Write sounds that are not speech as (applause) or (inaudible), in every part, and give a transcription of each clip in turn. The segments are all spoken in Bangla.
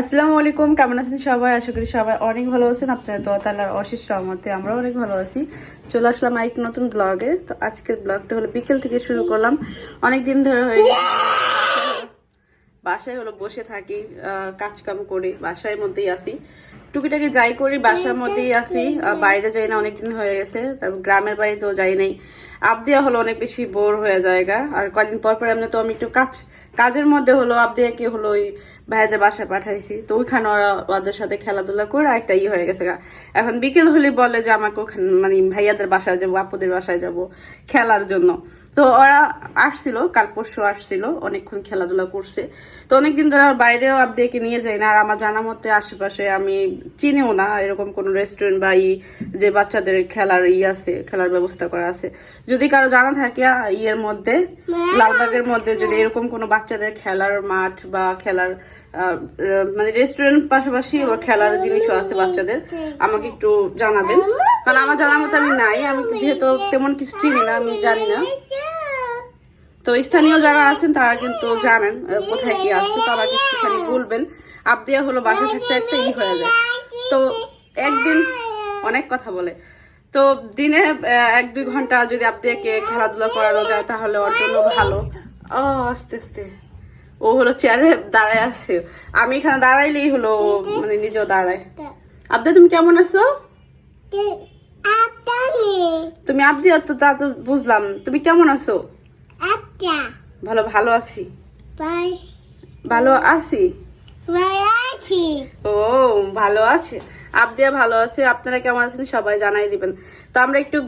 আসসালামু আলাইকুম, কেমন আছেন সবাই? আশা করি সবাই অনেক ভালো আছেন। আপনার দোয়া তালার অশেষ রহমতে আমরা অনেক ভালো আছি। চলে আসলাম আরেক নতুন ব্লগে তো আজকের ব্লগটা হলো বিকেল থেকে শুরু করলাম। অনেক দিন ধরে হয়ে বাসায় হলো বসে থাকি কাজকাম করি বাসায় মধ্যেই আসি টুকিটাকি যাই করি, বাসার মধ্যেই আসি বাইরে যাই না অনেকদিন হয়ে গেছে। তারপর গ্রামের বাড়িতেও যাই নাই। আবদিয়া হলো অনেক বেশি বোর হয়ে জায়গা আর কদিন পর পর এমনি তো আমি একটু কাজ, কাজের মধ্যে হলো আবদিয়াকে হলো ওই ভাইদের বাসায় পাঠাইছি। তো ওইখানে ওরা ওদের সাথে খেলাধুলা করে একটা ই হয়ে গেছে গা। এখন বিকেল হলে বলে যে আমাকে ওখানে মানে ভাইয়াদের বাসায় যাব আপুদের বাসায় যাব খেলার জন্য। তো ওরা আসছিল কাল পরশু আসছিল অনেকক্ষণ খেলাধুলা করছে। তো অনেকদিন ধরে বাইরেও আবদিয়াকে নিয়ে যাই না। আর আমার জানা মতে আশেপাশে আমি চিনিও না এরকম কোনো রেস্টুরেন্ট বা ই যে বাচ্চাদের খেলার ই আছে খেলার ব্যবস্থা করা আছে। যদি কারও জানা থাকে ইয়ের মধ্যে লালবাগের মধ্যে যদি এরকম কোনো বাচ্চাদের খেলার মাঠ বা খেলার মানে রেস্টুরেন্ট পাশাপাশি বা খেলার জিনিসও আছে বাচ্চাদের। আমাকে একটু জানাবেন। কারণ আমার জানা মতো আমি নাই, আমি যেহেতু তেমন কিছু চিনি না, আমি জানি না। তো স্থানীয় যারা আছেন, তারা কিন্তু জানেন কোথায় কি আছে। তো আমাকে একটুখানি বলবেন। আবদিয়া হলো বাসা থাকতে একটা ই হয়ে যায়। তো একদিন অনেক কথা বলে। তো দিনে এক দুই ঘণ্টা যদি আবদিয়াকে খেলাধুলা করানো যায়, তাহলে ওর জন্য ভালো। ও, আস্তে আস্তে। ও হলো চেয়ারে দাঁড়ায় আছে। আমি এখানে দাঁড়াইলেই হলো মানে নিজেও দাঁড়ায়। আবদিয়া তুমি কেমন আছো? তুমি আবদিয়া তো তা তো বুঝলাম। তুমি কেমন আছো? ভালো ভালো আছি। ভালো আছি? ও ভালো আছে। আবদিয়া ভালো আছে। আপনারা কেমন আছেন সবাই জানাই দিবেন। তো আমরা একটু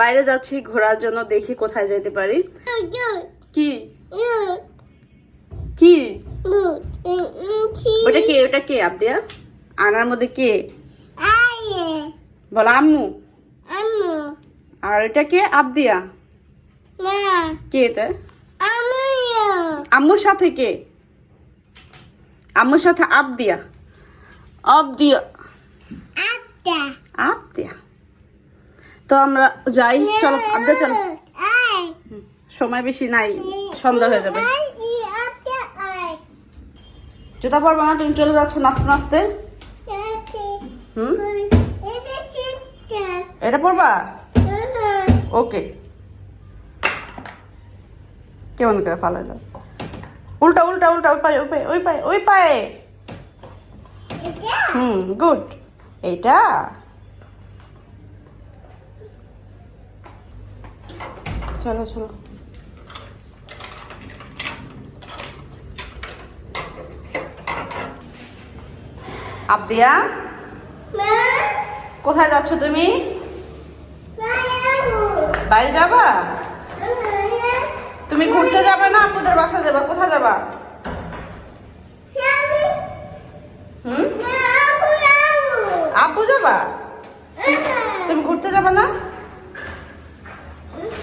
বাইরে যাচ্ছি ঘোরার জন্য দেখি কোথায় যেতে পারি। কি? কি? ওটা কে? ওটা কে? আবদিয়া? আনার মধ্যে কে? বল আম্মু। আর এটা কে? আবদিয়া। কে এটা? আম্মুর সাথে কে? আম্মুর সাথে আবদিয়া। আবদিয়া। আবদিয়া। তো আমরা যাই চলো আবদিয়া চলো। সময় বেশি নাই সন্ধ্যা হয়ে যাবে। জুতা পরবো না তুমি চলে যাচ্ছ নাচতে নাচতে? হুম? এটা পরবা? ওকে। কেমন করে ফালাইল? উল্টা উল্টা উল্টা ওই পায়ে ওই পায়ে ওই পায়ে ওই পায়ে। Hmm good. এইটা? চলো চলো। আবদিয়া? কোথায় যাচ্ছ তুমি? বাইরে যাবা? তুমি ঘুরতে যাবে না? আপুদের বাসা যাবা? কোথায় যাবা? হুম? আপু যাবা? তুমি ঘুরতে যাবে না?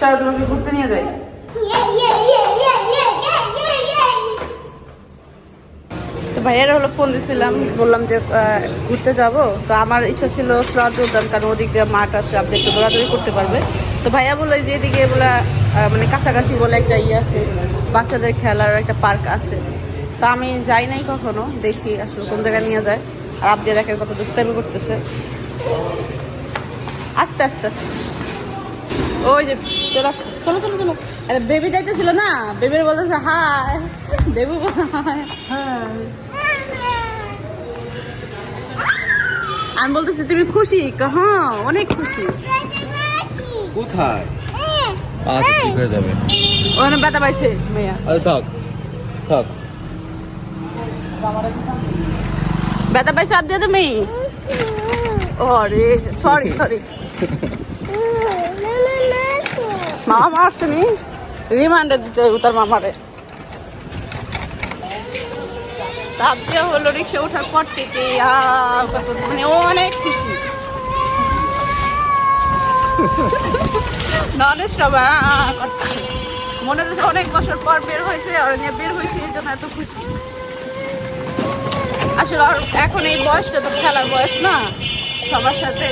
চলো তোমাকে ঘুরতে নিয়ে যাই। ভাইয়ারা হলো ফোন দিয়েছিলাম বললাম যে ঘুরতে যাব। তো আমার ইচ্ছা ছিল শ্রাদ্ধ উদ্যান কারণ ওদিক দিয়ে মাঠ আছে আপনি একটু দৌড়াদৌড়ি করতে পারবে। তো ভাইয়া বলল যে এদিকে বলে মানে কাছাকাছি বলে একটা ইয়ে আছে বাচ্চাদের খেলার একটা পার্ক আছে। তা আমি যাই নাই কখনো দেখি আসলে কোন জায়গায় নিয়ে যায়। আর আপনি দেখেন কত দুষ্টাইমি করতেছে। আস্তে আস্তে আস্তে। ওই যে চলে চলো চলো চলো। আরে বেবি যাইতেছিল না? বেবির বলতেছে হাই। Baby hi. আমি বলতেছি তুমি খুশি? হ্যাঁ অনেক খুশি। কোথায়? আচ্ছা ঠিক হয়ে যাবে। ওখানে ব্যথা পাইছে মেয়া। আরে থাক থাক। ব্যথা পাইছে আর দিয়ে তুমি সরি সরি মামা মারছে নি? রিমান্ডে দিতে তার মামারে। তাপ দিয়ে হলো রিক্সা ওঠার পর থেকে মানে অনেক খুশি। (laughs) নলেজ করতেছে। মনে হচ্ছে অনেক বছর পর বের হয়েছে, আর নিয়ে বের হয়েছে, এই জন্য এত খুশি। আসলে এখন এই বয়সটা তো খেলার বয়স না, সবার সাথে।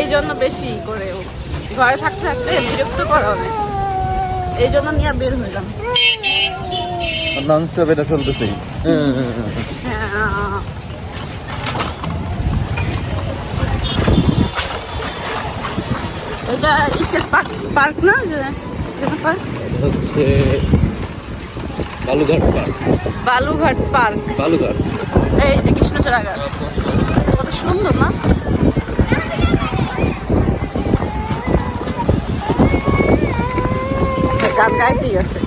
এই জন্য বেশি করে ঘরে থাকতে থাকতে বিরক্ত করা অনেক। এই জন্য নিয়ে বের হইলাম। নন স্টপ এটা চলতেছেই হ্যাঁ। এটা ইসের পার্ক পার্ক না যে পার্ক? হচ্ছে বালুঘাট পার্ক। বালুঘাট পার্ক। বালুঘাট। এই যে কৃষ্ণচূড়া গাছ। কত সুন্দর না? গান গাইতেই আছে।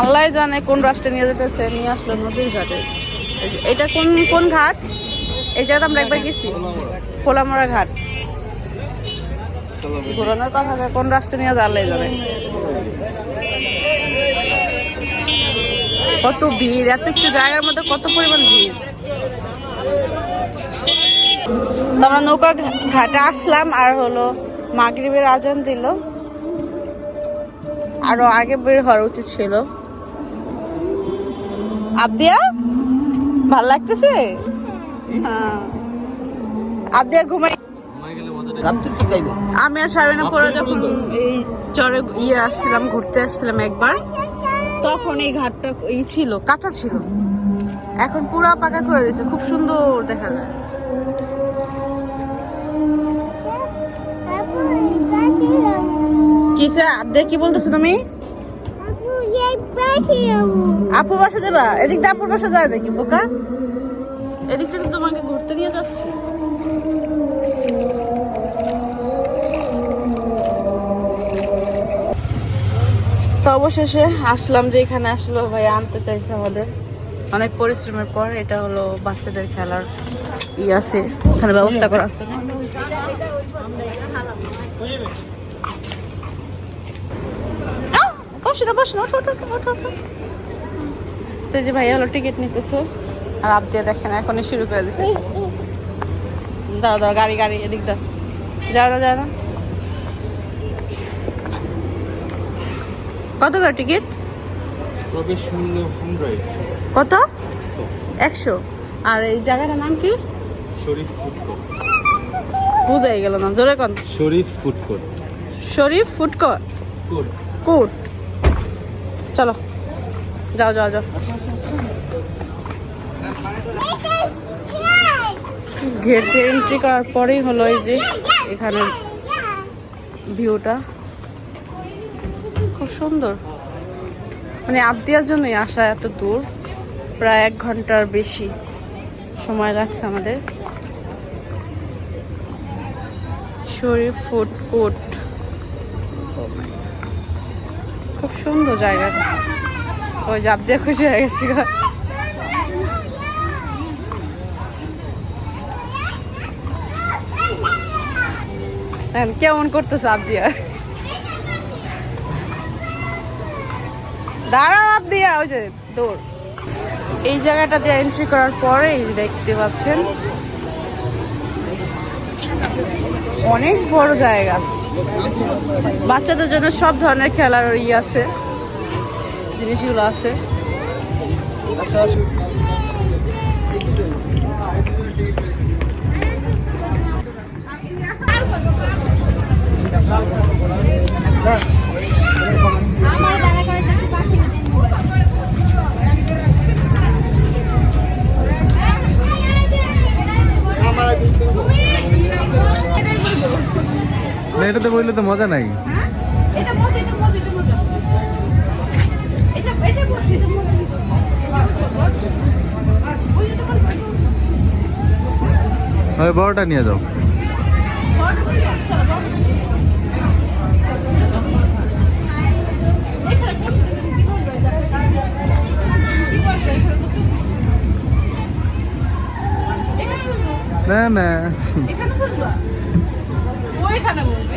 আল্লাহ জানে কোন রাষ্ট্রে নিয়ে যেতেছে, নিয়ে আসলো নদীর ঘাটে। এটা কোন কোন ঘাট? জায়গাতে আমরা একবার গেছি খোলামরা ঘাট। ঘুরানোর কথা কোন রাষ্ট্রে নিয়ে যাওয়া জানে। কত ভিড়, এত একটু জায়গার মধ্যে কত পরিমাণ ভিড়। আমরা নৌকা ঘাটে আসলাম, আর হলো মাগরিবের আজান দিল। আরও আগে বের হওয়ার উচিত ছিল। আবদিয়া? ভালো লাগতেছে? হ্যাঁ। আবদিয়া ঘুমাই আমি আর সাবিনা পরে যখন এই চরে ইয়ে আসছিলাম ঘুরতে আসছিলাম একবার তখন এই ঘাটটা এই ছিল কাঁচা ছিল। এখন পুরা পাকা করে দিয়েছে খুব সুন্দর দেখা যায়। কিসে আবদে কি বলতেছো তুমি? আপু বাসা যাবা? এদিক দিয়ে আপুর বাসা যায় নাকি বোকা? এদিক থেকে তোমাকে ঘুরতে নিয়ে যাচ্ছি। তো অবশেষে আসলাম যে এখানে আসলো ভাই আনতে চাইছে আমাদের। অনেক পরিশ্রমের পর এটা হলো বাচ্চাদের খেলার ই আছে এখানে ব্যবস্থা করা আছে! বসো না বসো না ওঠো ওঠো তো যে ভাইয়া হলো টিকিট নিতেছে। আর আপ দিয়ে দেখেন এখনই শুরু করে দিছে। দাঁড়া দাঁড়া গাড়ি গাড়ি এদিক দা যাও না যাও না। কত করে টিকিট? প্রবেশ মূল্য কত? একশো। আর এই জায়গাটার নাম কি? Sharif food court. বুঝাই গেল না জোরে কন। Sharif food court. Sharif food court. Court. চলো। যাও যাও যাও। গেট এন্ট্রি করার পরেই হলো এই যে এখানে ভিউটা খুব সুন্দর। মানে আবদিয়ার জন্যই আসা এত দূর। প্রায় এক ঘণ্টার বেশি সময় লাগছে আমাদের। Sharif food court. খুব সুন্দর জায়গাটা ওই জাপ দিয়ে খুশি হয়ে গেছি কেমন করতেছে আপ দিয়া? দাঁড়াও আপ দিয়া, ওই যে দৌড়। এই জায়গাটা দিয়ে এন্ট্রি করার পরে দেখতে পাচ্ছেন। অনেক বড় জায়গা। বাচ্চাদের জন্য সব ধরনের খেলার ই আছে জিনিসগুলো আছে। না এটাতে বললে তো মজা নাই। এটা মজা এটা মজা এটা মজা। এটা এটা বসে এটা ওই বড়টা নিয়ে যাও। না না। এখানে ওইখানে বসবে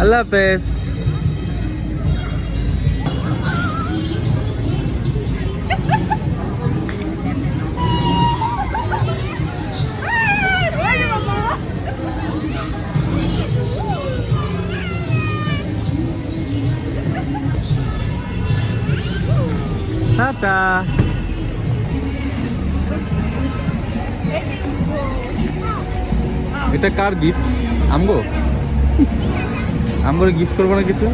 আল্লাহ হাফেজ টাটা এটা কার গিফট আমগো? আমগো গিফট করব না কিছু?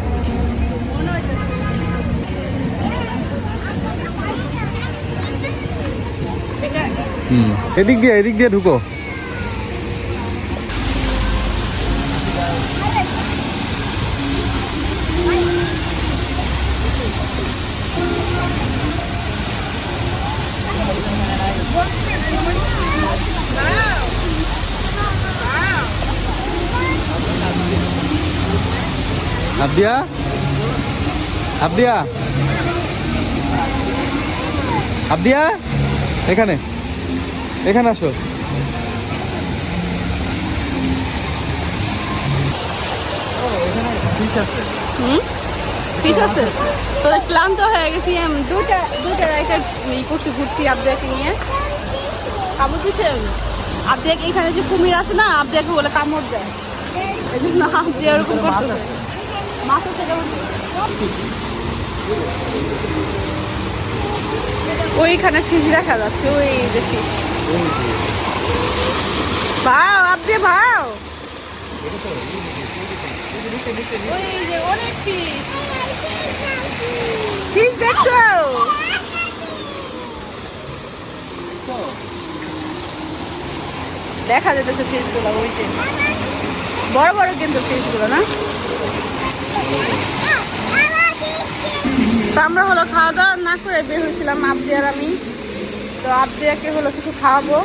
হুম। এদিক দিয়ে এদিক দিয়ে ঢুকো। আবদিয়া? আবদিয়া? আবদিয়া? এখানে। এখানে আসো। ঠিক আছে। তো হয়ে গেছি করছি ঘুরছি নিয়ে। এখানে যে কুমির আসে না, আবদিয়াকে বলে কামড় দেয়। এই জন্য আবদিয়া করতে ওইখানে ফিশ দেখা যাচ্ছে, ওই যে ফিশ ভাও ভাও। ওই যে ফিশ ফিশ দেখছ? দেখা যেতেছে ফিশগুলো ওই যে। বড় বড় কিন্তু ফিশগুলো না? আমরা হলো খাওয়া দাওয়া না করে বের হয়েছিলাম আবদি আর আমি। তো আবদিয়াকে হলো কিছু খাওয়াবো।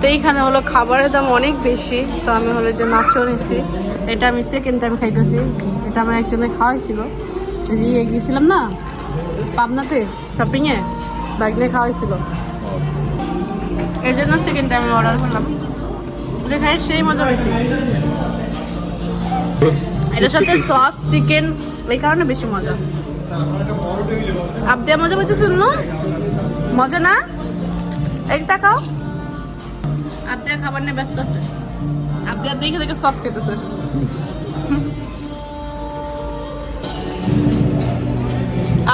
তো এইখানে হলো খাবারের দাম অনেক বেশি, তো আমি হলো যে নাচও নিছি। এটা আমি সেকেন্ড টাইম খাইতেছি। এটা আমার একজনে খাওয়াইছিল। এই যে ইয়ে গিয়েছিলাম না, পাবনাতে শপিংয়ে বাইক নিয়ে খাওয়াইছিল। এর জন্য সেকেন্ড টাইম অর্ডার করলাম। এটা খাই সেই মজা বেশি। এটার সাথে সস চিকেন এই কারণে বেশি মজা। আপনি মজা বলতে শুনলো মজা না? এই তাকাও আবদিয়া খাবার নিয়ে ব্যস্ত আছে। আবদিয়া দেখে দেখে সস খেতেছে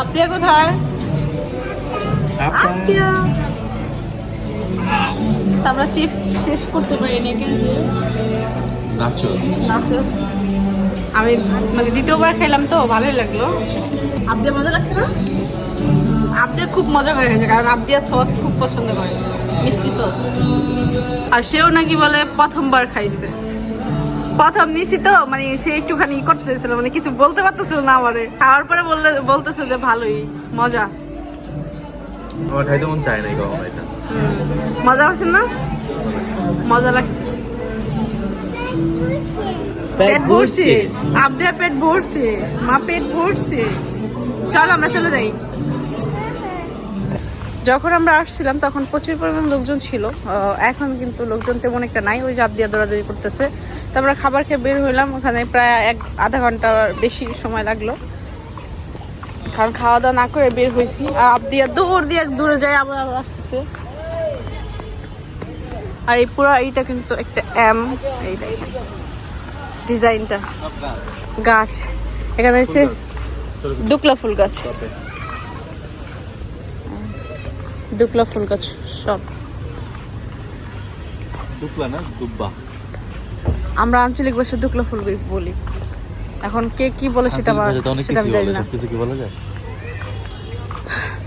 আবদিয়া কোথায়? তা আমরা চিপস শেষ করতে পারি নাকি যে? নাচোস নাচোস আমি মানে দ্বিতীয়বার খেলাম তো ভালোই লাগল। আবদিয়া মজা লাগছে না? আবদিয়া খুব মজা করে খেয়েছে কারণ আবদিয়া সস খুব পছন্দ করে মিষ্টি সস। আর সেও নাকি বলে প্রথমবার খাইছে। প্রথম নিছি তো মানে সে একটুখানি করতেছিল মানে কিছু বলতে পারতেছিল না আমারে। খাওয়ার পরে বললে বলতেছে যে ভালোই মজা। আমার খাইতে মন চায় নাই কখনো এটা মজা হচ্ছে না? মজা লাগছে। পেট ভরছে। আবদিয়া পেট ভরছে। মা পেট ভরছে। চল আমরা চলে যাই। যখন আমরা আসছিলাম তখন প্রচুর পরিমাণ লোকজন ছিল। এখন কিন্তু লোকজন তেমন একটা নাই। ওই জাপ দিয়ে দৌড়াদৌড়ি করতেছে। তারপরে খাবার খেয়ে বের হইলাম। ওখানে প্রায় এক আধা ঘণ্টা বেশি সময় লাগল। কারণ খাওয়া দাওয়া না করে বের হয়েছি। আর আবদিয়া দৌড় দিয়ে দূরে যায় আবার আবার আসতেছে। আর এই পুরো এইটা কিন্তু একটা এম এই দেখেন। ডিজাইনটা। গাছ। এখানে হচ্ছে দুকলা ফুল গাছ। দুকলা ফুল গাছ সব। দুপলা না দুব্বা। আমরা আঞ্চলিক ভাষায় দুকলা ফুল গাছ বলি। এখন কে কি বলে সেটা আমার সেটা আমি জানি না। কিছু কি বলা যায়?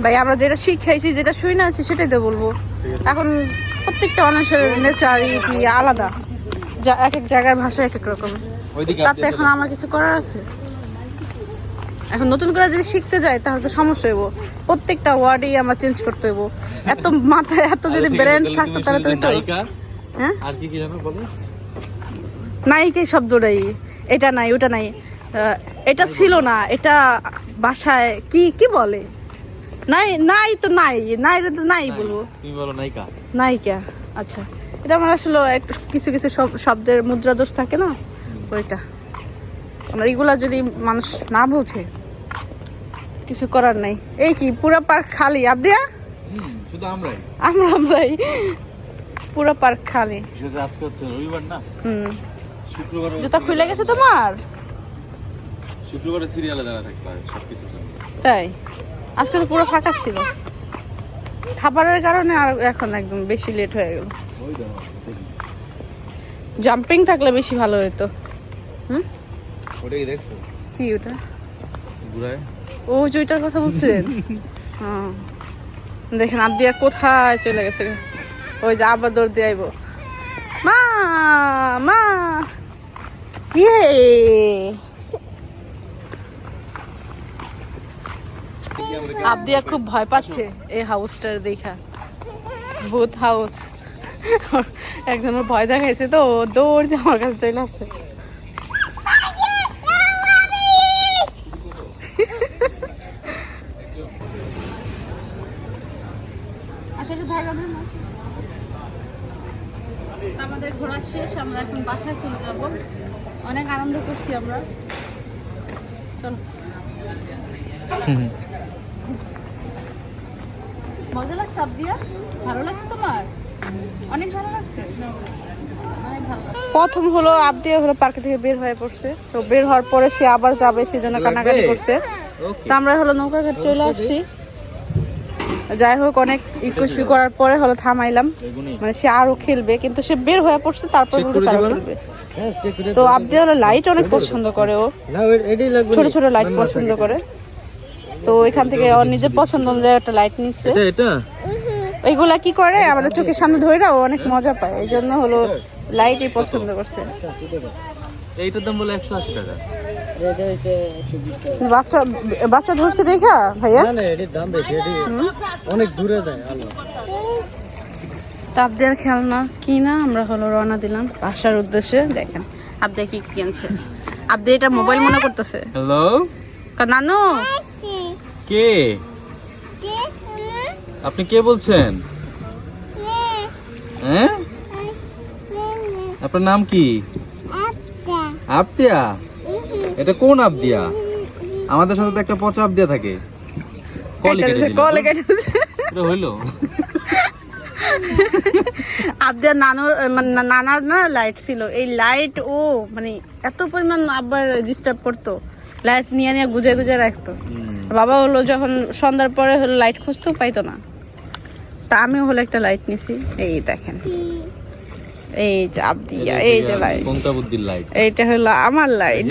ভাই আমরা যেটা শিখাইছি যেটা শুই না আছি সেটাই তো বলব। এখন প্রত্যেকটা মানুষের নেচার কি আলাদা। যা এক এক জায়গার ভাষা এক এক রকম। তাতে এখন আমার কিছু করার আছে। এখন নতুন করে যদি শিখতে যাই তাহলে তো সমস্যা হইব। প্রত্যেকটা ওয়ার্ডেই আমার চেঞ্জ করতে হইব। এত মাথায় এত যদি ব্রেন থাকতো তাহলে তো হইতো। নায়িকা? হ্যাঁ? আর কি কি জানো বলো? শব্দটাই এটা নাই ওটা নাই। এটা ছিল না এটা বাসায় কি কি বলে? নাই নাই তো নাই। নাই তো নাই বলব। তুমি বলো নাইকা নায়িকা আচ্ছা। এটা আমার আসলে একটু কিছু কিছু শব- শব্দের মুদ্রা দোষ থাকে না? ওইটা। মানে এগুলা যদি মানুষ না বোঝে কিছু করার নাই। এই কি পুরা পার্ক খালি? আবদিয়া শুধু আমরাই। আমরা আমরাই। পুরা পার্ক খালি। আজকে হচ্ছে রবিবার না? হুম। শুক্রবার জুতা খুলে গেছে তোমার? শুক্রবারে সিরিয়ালে দাঁড়া থাকতে হয় সবকিছুর জন্য। তাই? আজকে তো পুরো ফাঁকা ছিল। খাবারের কারণে আর এখন একদম বেশি লেট হয়ে গেল। জাম্পিং থাকলে বেশি ভালো হতো হুম? ওটা কি দেখছ? কি ওটা? ঘুরায়। ও জয়টার কথা বলছেন হ্যাঁ। (laughs) দেখেন আব্দিয়া কোথায় চলে গেছে ওই যে আবার দৌড় দিয়ে আইব। মা মা। ইয়ে! আব্দিয়া খুব ভয় পাচ্ছে এই হাউসটার দেখা। ভূত হাউস একজন ওর ভয় দেখাইছে তো দৌড় দিয়ে আমার কাছে চলে আসছে। আমাদের ঘোরা শেষ আমরা এখন বাসায় চলে যাব। অনেক আনন্দ করছি আমরা। চলো। মজা লাগছে আবদিয়া? ভালো লাগছে তোমার? অনেক ভালো লাগছে। প্রথম হলো আবদিয়া হলো পার্কে থেকে বের হয়ে পড়ছে। তো বের হওয়ার পরে সে আবার যাবে সেজন্য কান্নাকাটি করছে। তো আমরা হলো নৌকা ঘাট চলে আসছি। যাই হোক অনেক ইকুইসি করার পরে হলো থামাইলাম। মানে সে আরও খেলবে কিন্তু সে বের হয়ে পড়ছে তারপর? খেলবে। তো আবদি হলো লাইট অনেক পছন্দ করে ও। ছোট ছোট লাইট পছন্দ করে। তো এখান থেকে ওর নিজের পছন্দ অনুযায়ী একটা লাইট নিচ্ছে। এটা এইগুলা কি করে? আমাদের চোখের সামনে ধরে অনেক মজা পায়। এই জন্য হলো লাইটই পছন্দ করছে। এইটার দাম বলে একশো আশি টাকা। বাচ্চা বাচ্চা ধরছে দেখা ভাইয়া? অনেক দূরে তাপ দেওয়ার খেলনা কিনা আমরা হলো রওনা দিলাম বাসার উদ্দেশ্যে। দেখেন আপনি কি কিনছে। আপনি এটা মোবাইল মনে করতেছে। হ্যালো নানু? কে? আপনি কে বলছেন? হ্যাঁ আপনার নাম কি? আবদিয়া এটা কোন আবদিয়া আমাদের সাথে তো একটা পচা আবদিয়া থাকে। হইল? আবদার নানুর মানে নানার না লাইট ছিল। এই লাইট ও মানে এত পরিমাণ আবার ডিস্টার্ব করতো। লাইট নিয়ে নিয়ে গুজে গুজে রাখতো। বাবা হলো যখন সন্ধ্যার পরে হলো লাইট খুঁজতেও পাইতো না। তা আমিও হলো একটা লাইট নিছি। এই দেখেন। এই আবদিয়া এই যে লাইট এইটা হলো আমার (laughs) লাইট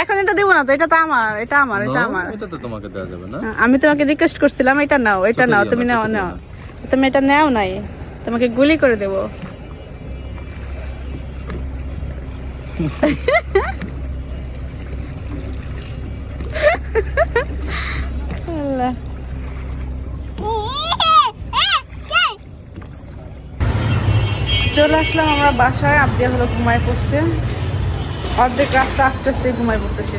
এখন এটা দেবো না তো এটা তো আমার এটা আমার এটা আমার। এটা তো তোমাকে দেওয়া যাবে না। আমি তোমাকে রিকোয়েস্ট করছিলাম এটা নাও এটা নাও তুমি নাও নাও। তুমি এটা নাও নাই তোমাকে গুলি করে দেবো। (laughs) চলে আসলাম আমরা বাসায় আবদিয়া হলো ঘুমায় পড়ছে। অর্ধেক রাস্তা আস্তে আস্তে ঘুমায় পড়ছে